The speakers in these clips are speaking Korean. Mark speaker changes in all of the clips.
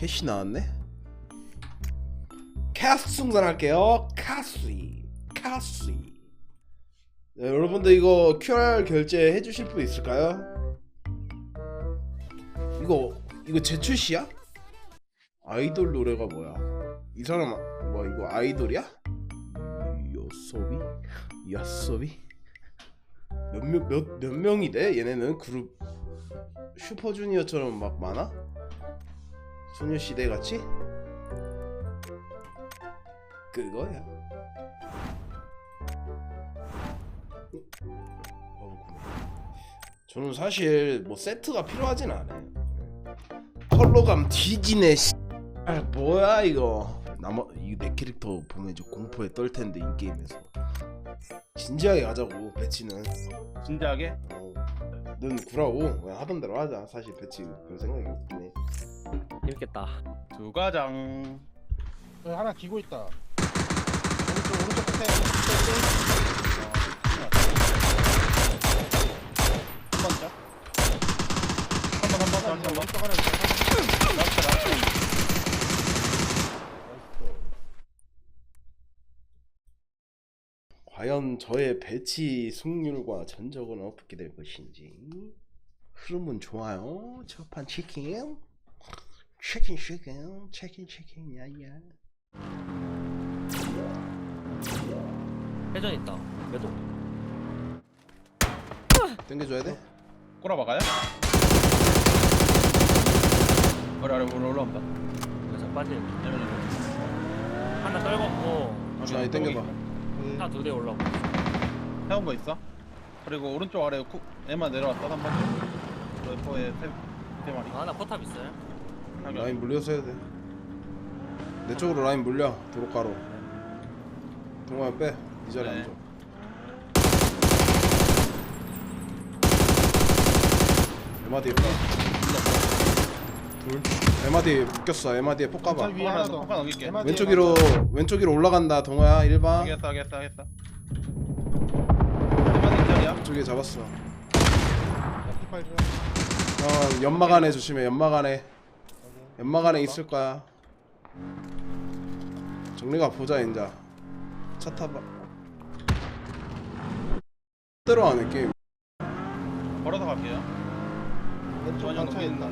Speaker 1: 캐시 나왔네. 캐스 충전할게요. 카시, 카시. 네, 여러분들 이거 QR 결제 해주실 분 있을까요? 이거 이거 제출시야? 아이돌 노래가 뭐야? 이 사람 뭐 이거 아이돌이야? 요소비, 야소비 몇몇 몇, 몇 명이 돼? 얘네는 그룹 슈퍼주니어처럼 막 많아? 소녀시대 같이? 그거야. 어, 구매. 저는 사실 뭐 세트가 필요하진 않아요. 컬러감 뒤지네. 씨. 아, 뭐야 이거? 나머 이거 내 캐릭터 보면 이제 공포에 떨 텐데 인 게임에서. 진지하게 하자고 배치는.
Speaker 2: 진지하게?
Speaker 1: 어, 넌 구라고 그냥 하던 대로 하자. 사실 배치 별 생각이 없네.
Speaker 3: 재밌겠다.
Speaker 2: 두 가장
Speaker 4: 여기 하나 기고 있다. 오른쪽 오른쪽 끝에 오른쪽
Speaker 2: 한 번째 한번 한번
Speaker 4: 끝에.
Speaker 2: 한번
Speaker 4: 오른쪽 하나 있다.
Speaker 2: 라스트 라스트
Speaker 1: 과연 저의 배치 승률과 전적은 어떻게 될 것인지 흐름은 좋아요 첫판 치킨 치킨 치킨 치킨 치킨 야야
Speaker 3: 회전 있다. 매도.
Speaker 1: 땡겨줘야 돼?
Speaker 2: 꼬라 박아요? 머리 아래 올라 올라온다
Speaker 3: 그래서 빠지는.
Speaker 2: 내면
Speaker 3: 하나 떨궜고
Speaker 1: 주환이 땡겨봐
Speaker 3: 하나 두 대 올라오고.
Speaker 2: 해온 거 있어? 그리고 오른쪽 아래 쿡 에만 내려왔다 한 번. 래퍼에 세, 세 마리
Speaker 3: 아, 하나 포탑 있어요.
Speaker 1: 라인 물려서 해야 돼내 쪽으로 라인 물려 도로가로. 동호야 빼이 자리
Speaker 2: 네.
Speaker 1: 앉아 에마디 빼 둘. 에마디 묶였어. 에마디에 폭 가봐.
Speaker 4: 위에 하나 더.
Speaker 2: 한번 넘길게.
Speaker 1: 왼쪽 위로 왼쪽 위로 올라간다 동호야. 1번.
Speaker 2: 하겠어 하겠어 하겠어. 이만 인절이야?
Speaker 1: 왼쪽에 잡았어. 어 연막 안에 조심해 연막 안에 연막 안에 있을 거야. 정리가 보자 인자. 차 타봐. 대로 안해 게임.
Speaker 2: 걸어서 갈게요.
Speaker 4: 왼쪽
Speaker 2: 전혀
Speaker 4: 방차에 있다.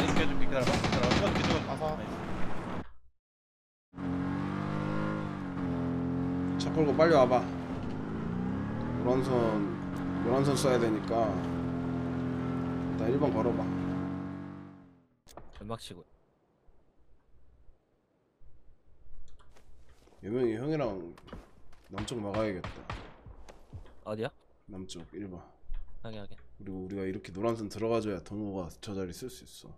Speaker 2: 해줄게 해줄게 기다려봐. 기다려봐. 찍어줄게
Speaker 4: 아사.
Speaker 2: 나이스.
Speaker 1: 차 끌고 빨리 와봐. 노란선 노란선 써야 되니까. 일단 1번 걸어봐
Speaker 3: 연막 치고.
Speaker 1: 여명이 형이랑 남쪽 막아야겠다
Speaker 3: 어디야?
Speaker 1: 남쪽 1번
Speaker 3: 하게 하게.
Speaker 1: 그리고 우리가 이렇게 노란선 들어가줘야 동호가 저 자리 쓸 수 있어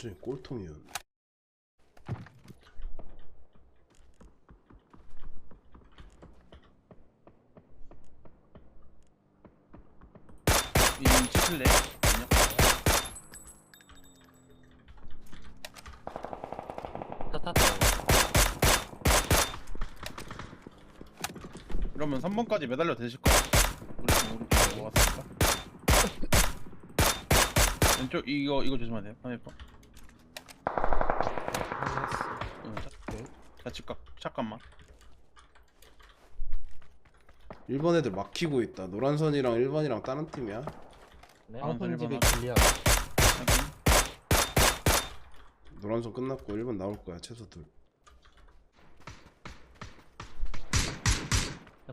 Speaker 1: 완전히 꼴통이었네
Speaker 2: 이 치실래? 아니요?
Speaker 3: 타 탔다.
Speaker 2: 그러면 3번까지 매달려 되실 거야 우리 지금 오른쪽에 모았으니까? 왼쪽 이거 이거 조심하세요. 아, 파이퍼 응, 자, 자 집각 잠깐만
Speaker 1: 1번 애들 막히고 있다 노란선이랑 1번이랑 다른 팀이야
Speaker 3: 네.
Speaker 2: 아,
Speaker 4: 아픈 집에
Speaker 2: 일본어.
Speaker 4: 길리야.
Speaker 2: 확인.
Speaker 1: 노란선 끝났고 1번 나올 거야 최소 둘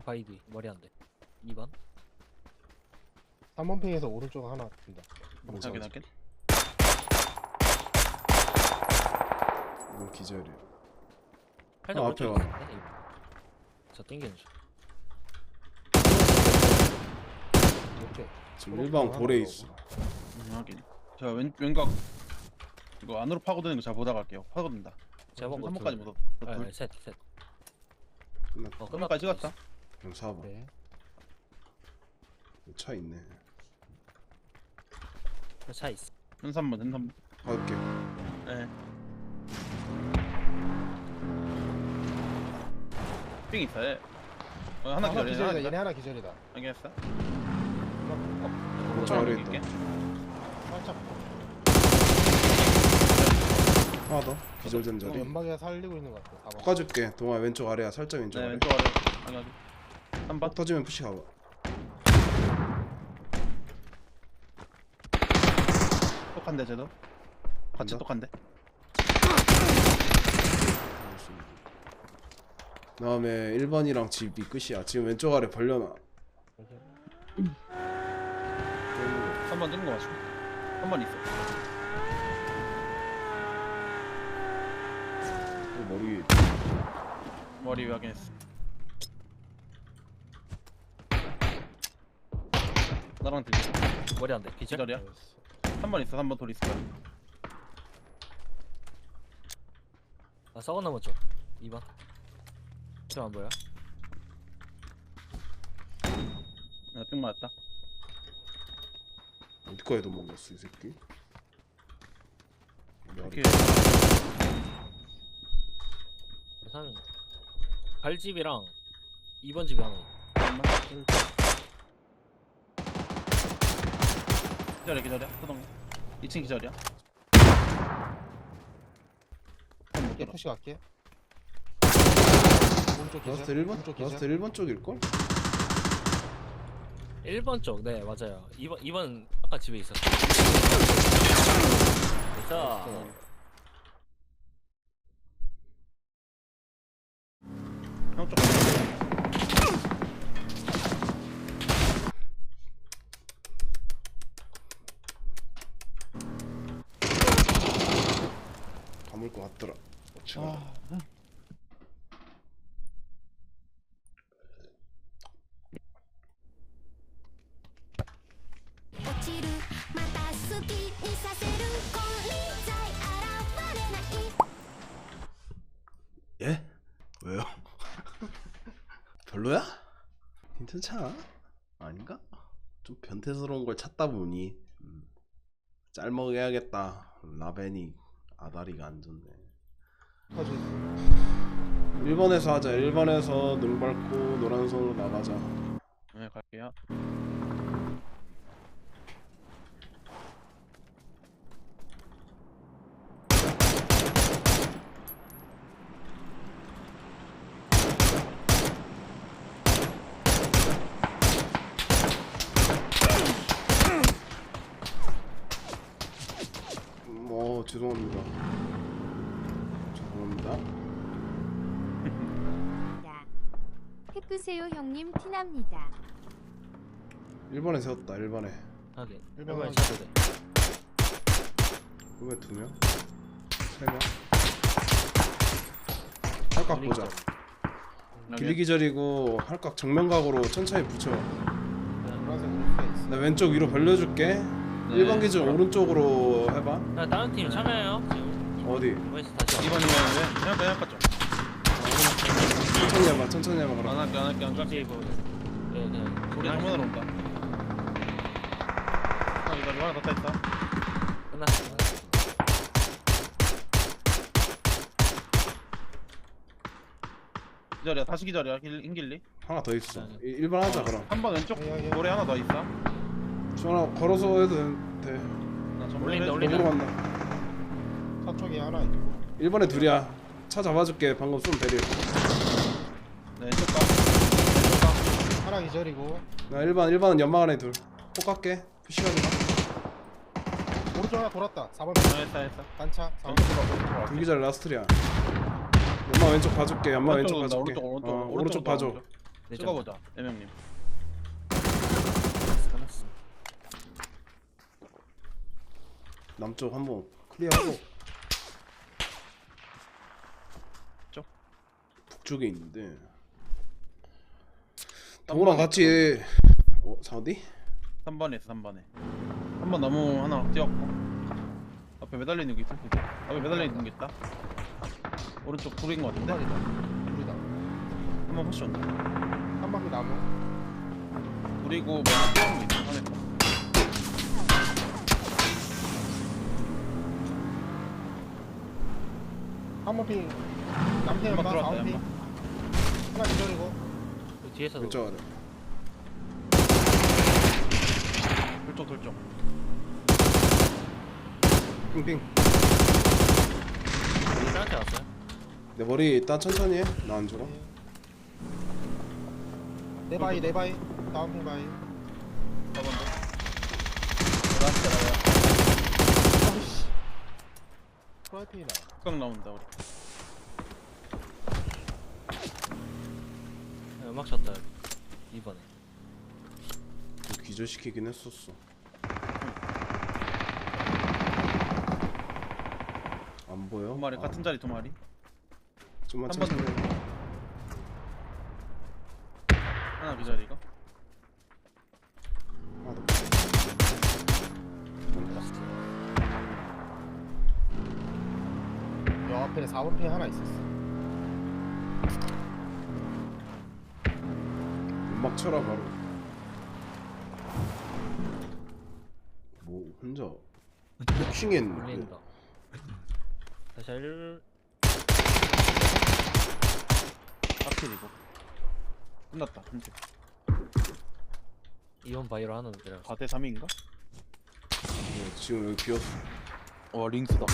Speaker 3: 바이디 머리 안 돼. 2번.
Speaker 4: 3번 핑에서 오른쪽 하나 든다.
Speaker 1: 맞아,
Speaker 2: 확인
Speaker 1: 맞아.
Speaker 2: 확인
Speaker 1: 이건 기절이야
Speaker 3: 회전
Speaker 1: 어, 앞에.
Speaker 3: 저 땡기는 중.
Speaker 4: 오케이.
Speaker 1: 지금
Speaker 4: 그렇구나,
Speaker 1: 1번 볼에
Speaker 4: 하나
Speaker 1: 있어
Speaker 2: 음, 확인 자 왼, 왼각 이거 안으로 파고드는 거 잘 보다 갈게요 파고든다
Speaker 3: 제가
Speaker 2: 3번까지
Speaker 3: 둘.
Speaker 2: 못
Speaker 3: 아,
Speaker 2: 둘
Speaker 3: 아, 셋, 셋.
Speaker 1: 끝났다
Speaker 3: 어,
Speaker 2: 3번까지 찍었다
Speaker 1: 그럼 4번
Speaker 4: 네.
Speaker 1: 차 있네
Speaker 3: 차 있어.
Speaker 2: 현산번 현산번
Speaker 1: 갈게
Speaker 2: 네. 삥 있어 얘. 어, 하나
Speaker 4: 하나
Speaker 2: 기다려
Speaker 4: 기절이다
Speaker 2: 하나
Speaker 4: 얘네 하나 기절이다.
Speaker 2: 알겠어?
Speaker 1: 왼쪽 아래 있다.
Speaker 4: 살짝.
Speaker 1: 하나 더. 기절된 자리.
Speaker 4: 연막에 살리고 있는 것 같아. 4번
Speaker 1: 깎아줄게. 동아 왼쪽 아래야. 살짝 왼쪽
Speaker 2: 네
Speaker 1: 아래.
Speaker 2: 왼쪽 아래. 당연히 한번.
Speaker 1: 빡 터지면 푸시 가봐.
Speaker 2: 똑한데 쟤도? 같이
Speaker 1: 간다?
Speaker 2: 똑한데?
Speaker 1: 다 음에 1번이랑 집이 끝이야. 지금 왼쪽 아래 벌려놔.
Speaker 2: 3번 뜨는 거 맞죠? 3번 있어.
Speaker 1: 또 머리.
Speaker 2: 머리 위 확인했어 나랑 들지
Speaker 3: 머리 안돼. 기절
Speaker 2: 기다려. 3번 있어. 3번 돌 있을 거야.
Speaker 3: 아 썩은 나무 쪽 2번 좀안 보여?
Speaker 2: 나삥 맞았다.
Speaker 1: 어디까지 도망갔어 이 새끼.
Speaker 2: 이렇게.
Speaker 3: 사는 갈집이랑 2번 집이 하나 있-
Speaker 2: 기다려 기다려. 소동 2층 기다려.
Speaker 4: 얘 푸시 갈게 오른쪽 기절
Speaker 1: 라스트 1번?
Speaker 4: 오른쪽
Speaker 1: 라스트
Speaker 4: 기절
Speaker 1: 1번 쪽일걸?
Speaker 3: 1번 쪽, 네 맞아요. 2번 2번 아까 집에 있었어. 자,
Speaker 2: 형쪽
Speaker 5: 落ちるまた好きにさせる金輪際現れない」
Speaker 1: 예? 왜요? 별로야? 괜찮잖아? 아닌가? 좀 변태스러운 걸 찾다 보니 음, 짤먹여야겠다 라벤이 아다리가 안 좋네
Speaker 4: 터져 있어
Speaker 1: 1번에서 하자 1번에서 눈 밟고 노란선으로 나가자
Speaker 2: 네 갈게요
Speaker 1: 죄송합니다 죄송합니다.
Speaker 5: 해 끄세요 형님. 티납니다.
Speaker 1: 1번에 세웠다 1번에.
Speaker 3: 하긴.
Speaker 4: 일번
Speaker 3: 1번에
Speaker 4: 하긴.
Speaker 3: 쳐도 돼.
Speaker 1: 1번에 2명? 3명? 할각 보자. 길리기절이고 할각 정면각으로 천천히 붙여. 나 왼쪽 위로 벌려줄게.
Speaker 2: 네.
Speaker 1: 1번 기준 오른쪽으로 해봐.
Speaker 3: 야, 다른 팀 참여해요. 지금
Speaker 1: 어디?
Speaker 3: 2번에서 다시.
Speaker 2: 2번이면 그냥 그냥 깠죠.
Speaker 1: 천천히 해봐 천천히 해봐
Speaker 2: 안
Speaker 1: 그럼.
Speaker 2: 할게 안 할게 안 할게.
Speaker 3: 이제 뭐 예, 그냥
Speaker 2: 우리 정면으로 온다. 아 이거 이거 하나 더 있다.
Speaker 3: 끝났어.
Speaker 2: 기다려 다시 기다려 길- 인길리.
Speaker 1: 하나 더 있어. 1번 하자 그럼.
Speaker 2: 3번 왼쪽
Speaker 4: 예, 예.
Speaker 2: 모래 하나 더 있어
Speaker 1: 전화 걸어서 해도 돼.
Speaker 2: 나 전면
Speaker 3: 올린다. 올린다.
Speaker 1: 간다.
Speaker 4: 서쪽에 하나 있고.
Speaker 1: 1번에 둘이야. 차 잡아줄게. 방금 쏜 베릴
Speaker 2: 네 왼쪽 가 왼쪽 가
Speaker 4: 하나 기절이고.
Speaker 1: 나 1번 1번은 연막 안에 둘폭 갈게. 푸시하지 마.
Speaker 4: 오른쪽 하나 돌았다. 4번.
Speaker 2: 아, 했어 했어.
Speaker 4: 단차. 4번.
Speaker 2: 왼쪽 가 왼쪽 가
Speaker 1: 둘기절 라스트리야. 연막 왼쪽 봐줄게. 연막 왼쪽
Speaker 2: 오른쪽으로
Speaker 1: 봐줄게.
Speaker 2: 온다, 오른쪽
Speaker 1: 어,
Speaker 2: 오른쪽
Speaker 1: 오른쪽 봐줘.
Speaker 3: 네, 점.
Speaker 2: 찍어보자 애명님
Speaker 3: 끝났어.
Speaker 1: 남쪽 한번 클리어하고.
Speaker 2: 쪽?
Speaker 1: 북쪽에 있는데. 동호랑 같이 어? 사디?
Speaker 2: 3번에 있어 3번에. 3번 나무 하나 띄웠고. 앞에 매달려 있는 게 있을 텐데 앞에 매달려 있는 게 있다. 오른쪽 불인 거 같은데?
Speaker 4: 우리다.
Speaker 2: 한번 혹시 온다.
Speaker 4: 한 바퀴 나무
Speaker 2: 그리고 뭐
Speaker 4: 한번 핑 남편
Speaker 2: 연막
Speaker 4: 연막
Speaker 2: 들어왔다,
Speaker 4: 4번 핑
Speaker 2: 연막.
Speaker 4: 하나 기다리고.
Speaker 3: 그 뒤에서도
Speaker 1: 왼쪽 아래
Speaker 2: 돌쪽 돌쪽.
Speaker 1: 핑핑
Speaker 3: 딴한테 왔어요?
Speaker 1: 내 머리 일단 천천히 해나 안 죽어.
Speaker 4: 내 바이 내 바이 다운 핑 바이
Speaker 2: 4번도. 라스트 라야
Speaker 4: 아이씨. 프라이팬이다
Speaker 2: 극강 나온다 우리.
Speaker 3: 음악 쳤다 이번에.
Speaker 1: 기절시키긴 했었어. 안 보여?
Speaker 2: 두 마리
Speaker 1: 아,
Speaker 2: 같은 자리 두 마리.
Speaker 1: 좀만
Speaker 2: 한 번
Speaker 1: 천천히
Speaker 2: 하나 기다리가
Speaker 1: 하
Speaker 4: 4번 핑 하나 있었어.
Speaker 1: 음악 쳐라 바로. 뭐 혼자 복싱했는데.
Speaker 3: 울린다. 다시 일
Speaker 2: 아킬이고 끝났다 현재.
Speaker 3: 이번 바이로 하나 내려
Speaker 2: 4대 3인가?
Speaker 1: 어, 지금 여기 비었어.
Speaker 2: 와 링스다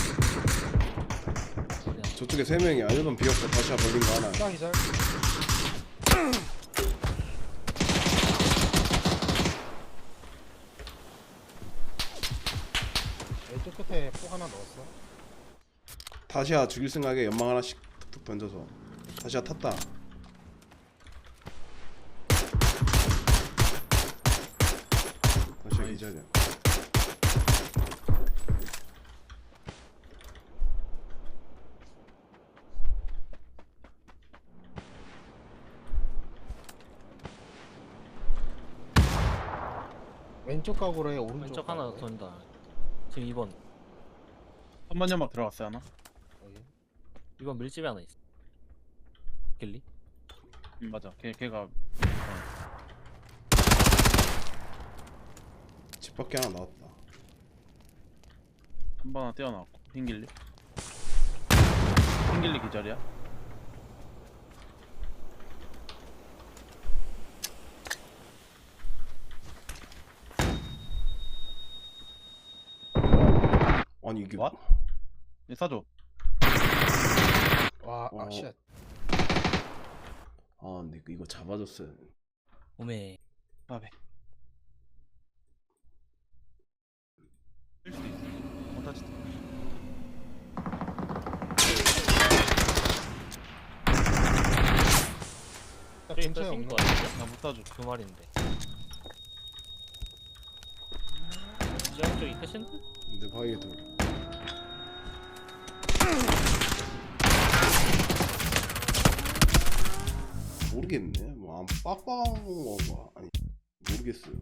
Speaker 1: 저쪽에 세 명이야 1번 비었고 다시 벌린 거 하나.
Speaker 4: 하나 기절. 왼쪽 끝에 폭 하나 넣었어.
Speaker 1: 다시야 죽일 생각에 연막 하나씩 툭툭 던져서. 다시야 탔다 다시야 기절이야
Speaker 4: 왼쪽 가구로 해 오른쪽
Speaker 3: 왼쪽 하나
Speaker 4: 해.
Speaker 3: 돈다 지금 2번
Speaker 2: 3번 연막 들어갔어요 하나?
Speaker 4: 여기.
Speaker 3: 2번 밀집에 하나 있어 길리?
Speaker 2: 응 맞아 걔, 걔가
Speaker 1: 집 밖에 하나 나왔다
Speaker 2: 3번 하나 떼어나왔고 흰길리 흰길리 기절이야
Speaker 1: 아니 이게
Speaker 2: What? 얘 사줘
Speaker 4: 와,
Speaker 1: 어.
Speaker 4: 아, 쉣.
Speaker 1: 아 근데 이거 잡아줬어요
Speaker 3: 오메
Speaker 2: 바베 뜰 수도 있어
Speaker 4: 딱 근처에 없는
Speaker 3: 거 같은데?
Speaker 2: 나못 사줘
Speaker 3: 두 마리인데 지하 쪽이 끝인데?
Speaker 1: 근데 바위에 돌 모르겠네. 뭐 안 빡빡한 건가? 아니 모르겠어요